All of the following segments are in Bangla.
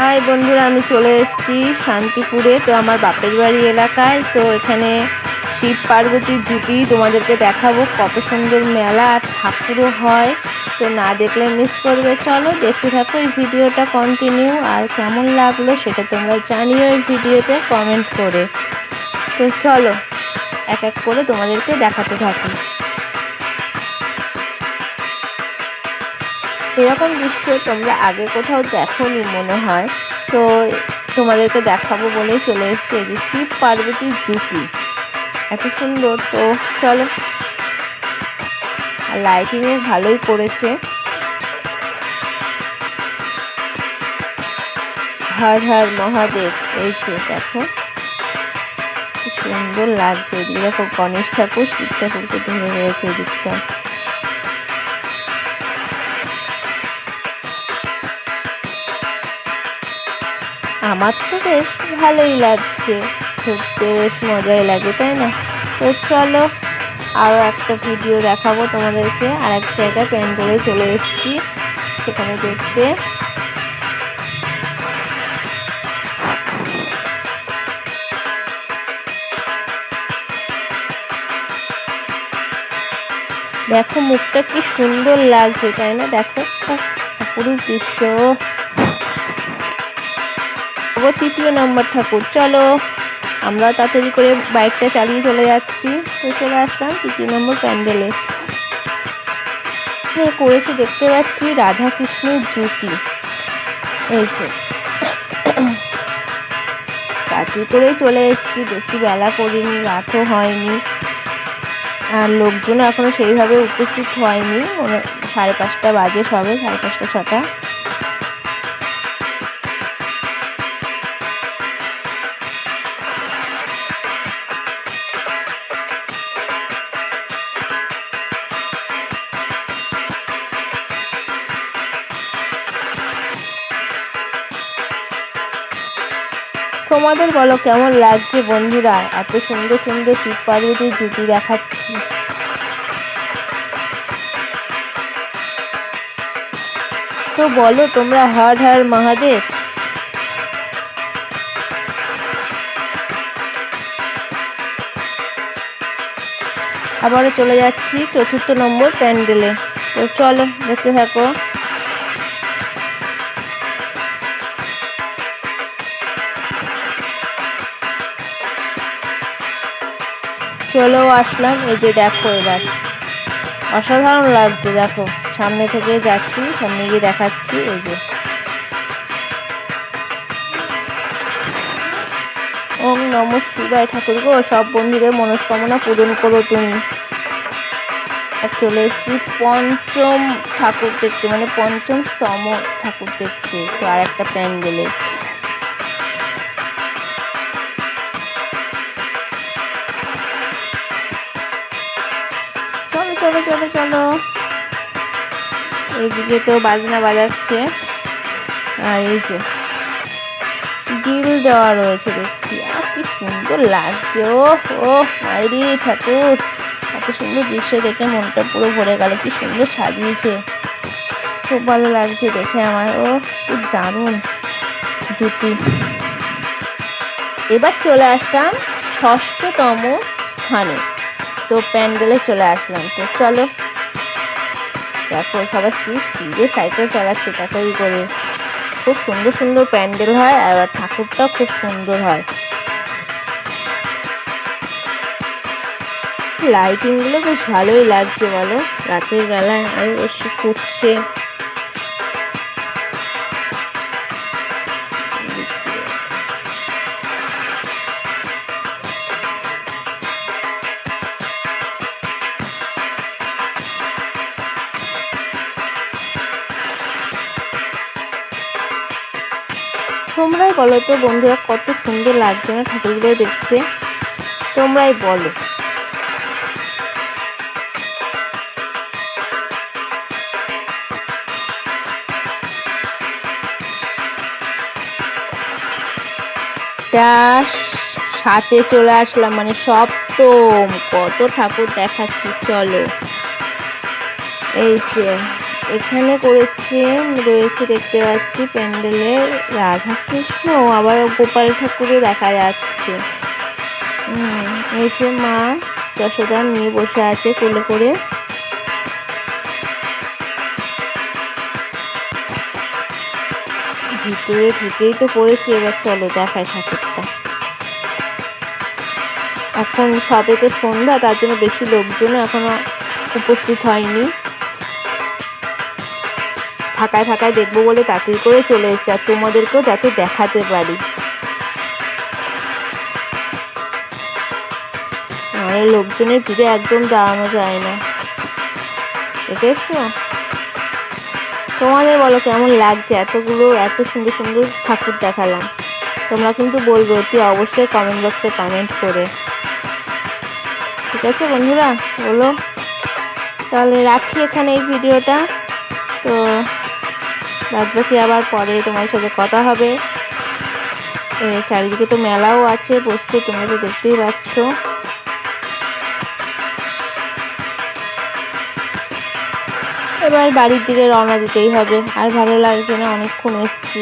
হাই বন্ধুরা, আমি চলে এসেছি শান্তিপুরে, তো আমার বাপের বাড়ি এলাকায়। তো এখানে শিব পার্বতীর জুটি তোমাদেরকে দেখাবো, কত সুন্দর মেলা আর ঠাকুরও হয়। তো না দেখলে মিস করবে। চলো দেখতে থাকো, এই ভিডিওটা কন্টিনিউ আর কেমন লাগল সেটা তোমরা জানিও এই ভিডিওতে কমেন্ট করে। তো চলো, এক এক করে তোমাদেরকে দেখাতে থাকি। এরকম দৃশ্য তোমরা আগে কোথাও দেখোনি মনে হয়। তো তোমাদেরকে দেখাবো বলেই চলে এসেছি যে শিব পার্বতীর জুটি এত সুন্দর। তো চলো। লাইটিংও ভালোই করেছে। হর হর মহাদেব। এই যে দেখো। সুন্দর লাগছে। দেখো গণেশ ঠাকুর, শিব ঠাকুরকে ধরে রয়েছে এদিকটা। আমার তো বেশ ভালোই লাগছে। ঘুরতে বেশ মজাই লাগে, তাই না? তো চলো আরও একটা ভিডিও দেখাবো তোমাদেরকে। আর এক জায়গায় প্যান্ডেলে চলে এসেছি, সেখানে দেখতে। দেখো, মুখটা কি সুন্দর লাগছে, তাই না? দেখো অপরূপ দৃশ্য। ও তৃতীয় নম্বর ঠাকুর। চলো, আমরা তাড়াতাড়ি করে বাইকটা চালিয়ে চলে যাচ্ছি। তো চলে আসলাম তৃতীয় নম্বর প্যান্ডেলে। করেছে দেখতে পাচ্ছি রাধা কৃষ্ণের জুটি এসে তাড়াতাড়ি করেই চলে এসেছি, বেশি বেলা করিনি, রাতও হয়নি। আর লোকজন এখনও সেইভাবে উপস্থিত হয়নি। সাড়ে পাঁচটা বাজে সবে, সাড়ে পাঁচটা ছটা। তোমাদের বলো, কেমন লাগছে বন্ধুরা? এত সুন্দর সুন্দর শিব পার্বতীর জুটি দেখাচ্ছি। তো বলো, তোমরা হর হর মহাদেব। আবারও চলে যাচ্ছি চতুর্থ নম্বর প্যান্ডেলে। তো চলো, দেখতে থাকো। চলেও আসলাম। এই যে দেখো এবার। অসাধারণ লাগছে, দেখো। সামনে থেকে যাচ্ছি, সামনে গিয়ে দেখাচ্ছি, এই যে। ওম নম শিবায় ঠাকুর গো, সব বন্ধুদের মনস্কামনা পূরণ করো তুমি। আর চলে এসেছি পঞ্চম ঠাকুর দেখতে মানে পঞ্চম স্তম ঠাকুর দেখতে। তো আর একটা প্যান্ডেলে। চলো চলো চলো। এইদিকে তো বাজনা বাজাচ্ছে। আর এই যে গিল দেওয়া রয়েছে দেখছি। আর কি সুন্দর লাগছে। ও ও মাইরি ঠাকুর। এত সুন্দর দৃশ্য দেখে মনটা পুরো ভরে গেল। কি সুন্দর সাজিয়েছে। খুব ভালো লাগছে দেখে আমার। ও কি দারুণ। জুটি এবার চলে আসলাম ষষ্ঠতম স্থানে। তো প্যান্ডেলে চলে আসলাম। তো চলো, দেখো সবাই কি স্পিডে সাইকেল চালাচ্ছে তাড়াতাড়ি করে। খুব সুন্দর সুন্দর প্যান্ডেল হয় আর ঠাকুরটাও খুব সুন্দর হয়। লাইটিংগুলো বেশ ভালোই লাগছে বলো। রাতের বেলায় আর বেশি ফুটছে তোমরাই বলো তো বন্ধুরা, কত সুন্দর লাগছে না ঠাকুরগুলো দেখতে? তোমরাই বলো। সাথে চলে আসলাম মানে সপ্তম। কত ঠাকুর দেখাচ্ছি, চলো। এই যে। এখানে করেছে, রয়েছে দেখতে পাচ্ছি প্যান্ডেলে রাধা কৃষ্ণ আবার গোপাল ঠাকুরও দেখা যাচ্ছে। এই যে মা যশোদা নিয়ে বসে আছে কোলে করে। ভিতরে ঢুকেই তো পড়েছি, এবার চলো দেখায় ঠাকুরটা। এখন সবে তো সন্ধ্যা, তার জন্য বেশি লোকজনও এখনও উপস্থিত হয়নি। ফাঁকায় ফাঁকায় দেখব বলে তাড়াতাড়ি করে চলে এসেছে আর তোমাদেরকেও যাতে দেখাতে পারি। আর লোকজনের ভিড়ে একদম দাঁড়ানো যায় না। দেখেছ? তোমাদের বলো কেমন লাগছে? এতগুলো, এত সুন্দর সুন্দর ঠাকুর দেখালাম। তোমরা কিন্তু বলবে অতি অবশ্যই কমেন্ট বক্সে কমেন্ট করে। ঠিক আছে বন্ধুরা? বলো। তাহলে রাখি এখানে এই ভিডিওটা। তো বাদ বাকি আবার পরে তোমার সাথে কথা হবে। চারিদিকে তো মেলাও আছে, বসছে, তোমরা তো দেখতেই পাচ্ছ। এবার বাড়ির দিকে রওনা দিতেই হবে, আর ভালো লাগছে না, অনেকক্ষণ এসছি।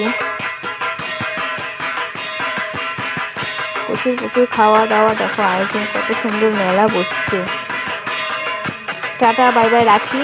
প্রচুর প্রচুর খাওয়া দাওয়া দেখো আয়োজন, কত সুন্দর মেলা বসছে। টাটা বাই বাই রাখি।